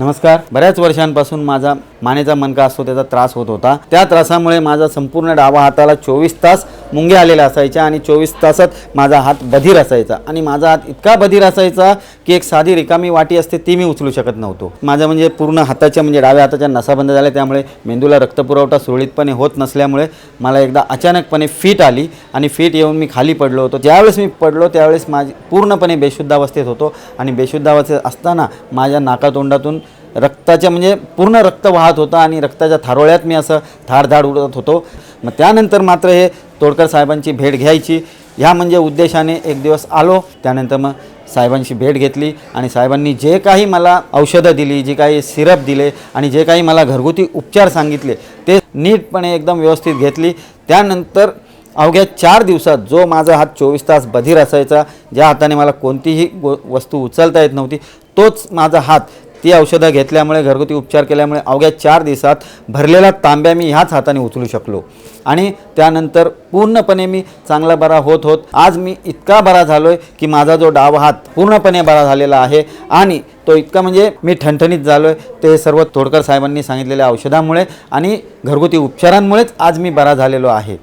नमस्कार. बऱ्याच वर्षांपासून माझा मानेचा मनका असतो त्याचा त्रास होत होता. त्या त्रासामुळे माझा संपूर्ण डावा हाताला चोवीस तास मुंग्या आलेल्या असायच्या आणि चोवीस तासात माझा हात बधीर असायचा. आणि माझा हात इतका बधीर असायचा की एक साधी रिकामी वाटी असते ती मी उचलू शकत नव्हतो. माझ्या म्हणजे पूर्ण हाताच्या म्हणजे डाव्या हाताच्या नसा बंद झाल्या त्यामुळे मेंदूला रक्तपुरवठा सुरळीतपणे होत नसल्यामुळे मला एकदा अचानकपणे फिट आली आणि फिट येऊन मी खाली पडलो होतो. ज्यावेळेस मी पडलो त्यावेळेस माझी पूर्णपणे बेशुद्धावस्थेत होतो. आणि बेशुद्धावस्थेत असताना माझ्या नाकातोंडातून रक्ताच्या म्हणजे पूर्ण रक्त वाहत होतं आणि रक्ताच्या थारोळ्यात मी असं धाडधाड उडत होतो. मग त्यानंतर मात्र हे तोडकर साहेबांची भेट घ्यायची. ह्या म्हणजे उद्देशाने एक दिवस आलो. त्यानंतर मग साहेबांची भेट घेतली आणि साहेबांनी जे काही मला औषधं दिली जे काही सिरप दिले आणि जे काही मला घरगुती उपचार सांगितले ते नीटपणे एकदम व्यवस्थित घेतली. त्यानंतर अवघ्या चार दिवसात जो माझा हात चोवीस तास बधीर असायचा ज्या हाताने मला कोणतीही गो वस्तू उचलता येत नव्हती तोच माझा हात ती औषधं घेतल्यामुळे घरगुती उपचार केल्यामुळे अवघ्या चार दिवसात भरलेला तांब्या मी ह्याच हाताने उचलू शकलो. आणि त्यानंतर पूर्णपणे मी चांगला बरा होत होत आज मी इतका बरा झालो आहे की माझा जो डाव हात पूर्णपणे बरा झालेला आहे आणि तो इतका म्हणजे मी ठणठणीत झालो आहे ते सर्व तोडकर साहेबांनी सांगितलेल्या औषधामुळे आणि घरगुती उपचारांमुळेच आज मी बरा झालेलो आहे.